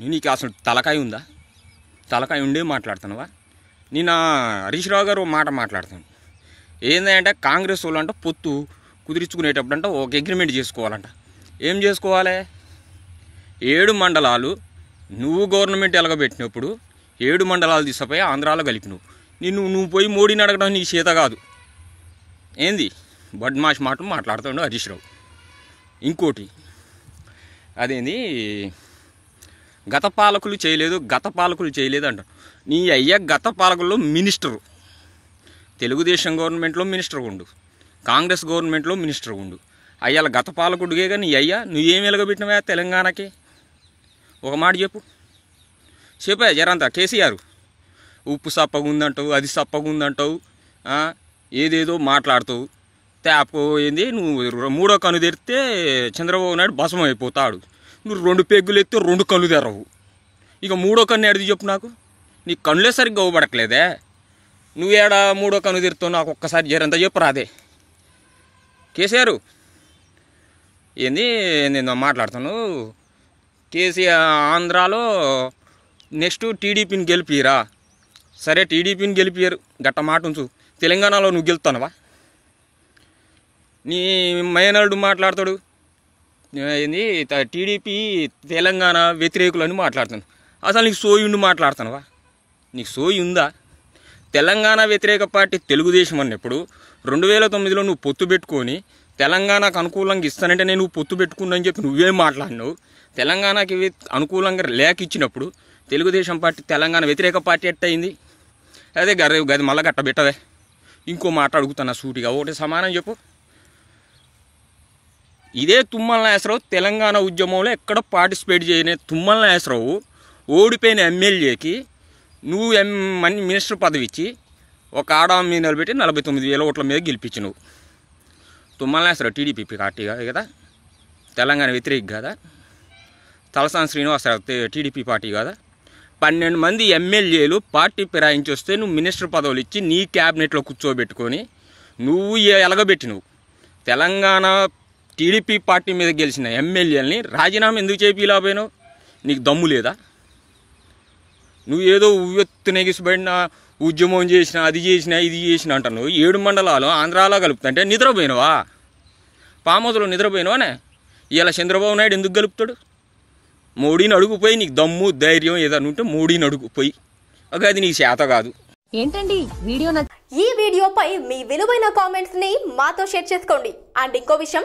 నీకు అసలు తలకాయ ఉందా? తలకాయ ఉండే మాట్లాడుతున్నావా? నిన్న హరీష్ రావు గారు మాట మాట్లాడుతాను ఏంటంటే కాంగ్రెస్ వాళ్ళంట పొత్తు కుదిరించుకునేటప్పుడు అంటే ఒక అగ్రిమెంట్ చేసుకోవాలంట. ఏం చేసుకోవాలి? ఏడు మండలాలు నువ్వు గవర్నమెంట్ ఎలగబెట్టినప్పుడు ఏడు మండలాలు తీసుకుపోయి ఆంధ్రాలో కలిపినవు. నిన్ను నువ్వు పోయి మోడీని అడగడం నీ చేత కాదు. ఏంది? బడ్మాష్ మాట మాట్లాడుతుండవు హరీష్ రావు. ఇంకోటి అదేంది? గత పాలకులు చేయలేదు గత పాలకులు చేయలేదు అంటారు. నీ అయ్యా గత పాలకుల్లో మినిస్టరు. తెలుగుదేశం గవర్నమెంట్లో మినిస్టర్ ఉండు. కాంగ్రెస్ గవర్నమెంట్లో మినిస్టర్ ఉండు. అయ్యాల గత పాలకుడిగా నీ అయ్యా నువ్వేం వెలగబెట్టినవా తెలంగాణకి? ఒక మాట చెప్పు. చెప్పా జరంతా కేసీఆర్. ఉప్పు సప్పగా ఉందంటావు అది సప్పగా ఉందంటావు ఏదేదో మాట్లాడుతావు. తేపో ఏంది నువ్వు మూడో కను తెరిస్తే చంద్రబాబు నాయుడు భస్మం అయిపోతాడు నువ్వు రెండు పెగ్గులు ఎత్తే రెండు కళ్ళు తెరవు. ఇక మూడో కన్ను ఎడది చెప్పు నాకు. నీ కళ్ళే సరిగ్గా అవ్వబడట్లేదే నువ్వేడ మూడో కన్ను తిరుతావు నాకు ఒక్కసారి జరంత చెప్పు రాదే. కేసీఆర్ ఏంది నేను మాట్లాడుతాను కేసీఆర్ ఆంధ్రాలో నెక్స్ట్ టీడీపీని గెలిపిరా సరే టీడీపీని గెలిపియరు. గట్ట మాట ఉంచు. తెలంగాణలో నువ్వు గెలుతానవా నీ మైనరుడు మాట్లాడతాడు. ఏంది టీడీపీ తెలంగాణ వ్యతిరేకులని మాట్లాడుతాను అసలు నీకు సోయి ఉండి మాట్లాడుతున్నావా? నీకు సోయి ఉందా? తెలంగాణ వ్యతిరేక పార్టీ తెలుగుదేశం అన్నప్పుడు రెండు వేల తొమ్మిదిలో నువ్వు పొత్తు పెట్టుకొని తెలంగాణకు అనుకూలంగా ఇస్తానంటే నేను నువ్వు పొత్తు పెట్టుకున్నా అని చెప్పి నువ్వేం మాట్లాడినావు? తెలంగాణకి అనుకూలంగా లేఖ ఇచ్చినప్పుడు తెలుగుదేశం పార్టీ తెలంగాణ వ్యతిరేక పార్టీ ఎట్టయింది? అదే గది గది మళ్ళా గట్టబెట్టదే ఇంకో మాట అడుగుతున్నా సూటిగా. ఒకటి సమానం చెప్పు. ఇదే తుమ్మల నాగేశ్వరరావు తెలంగాణ ఉద్యమంలో ఎక్కడ పార్టిసిపేట్ చేయని తుమ్మల నాగేశ్వరరావు ఓడిపోయిన ఎమ్మెల్యేకి నువ్వు ఎం మన్ మినిస్టర్ పదవి ఇచ్చి ఒక ఆడ మీద నిలబెట్టి నలభై తొమ్మిది వేల ఓట్ల మీద గెలిపించినావు. తుమ్మల నాగేశ్వరరావు టీడీపీ పార్టీ కాదు కదా? తెలంగాణ వ్యతిరేక కదా? తలసాని శ్రీనివాసరావు టీడీపీ పార్టీ కదా? పన్నెండు మంది ఎమ్మెల్యేలు పార్టీ ఫిరాయించి వస్తే నువ్వు మినిస్టర్ పదవులు ఇచ్చి నీ క్యాబినెట్లో కూర్చోబెట్టుకొని నువ్వు ఎలగబెట్టి నువ్వు తెలంగాణ టీడీపీ పార్టీ మీద గెలిచిన ఎమ్మెల్యేలని రాజీనామా ఎందుకు చేపిలాపోయినావు నీకు దమ్ము లేదా? నువ్వు ఏదో ఉవ్వెత్తు నెగిసిబడిన ఉద్యమం చేసిన అది చేసిన ఇది చేసిన అంటున్నావు. ఏడు మండలాలు ఆంధ్రాలో కలుపుతుంటే నిద్రపోయినవా? పామోదలో నిద్రపోయినవానే ఇలా చంద్రబాబు నాయుడు ఎందుకు గలుపుతాడు? మోడీని అడుగుపోయి నీకు దమ్ము ధైర్యం ఏదైనా ఉంటే మోడీని అడుగుపోయి. ఒక అది నీ చేత కాదు. ఏంటండి? వీడియో ఈ వీడియోపై మీ విలువైన కామెంట్స్ని మాతో షేర్ చేసుకోండి. అండ్ ఇంకో విషయం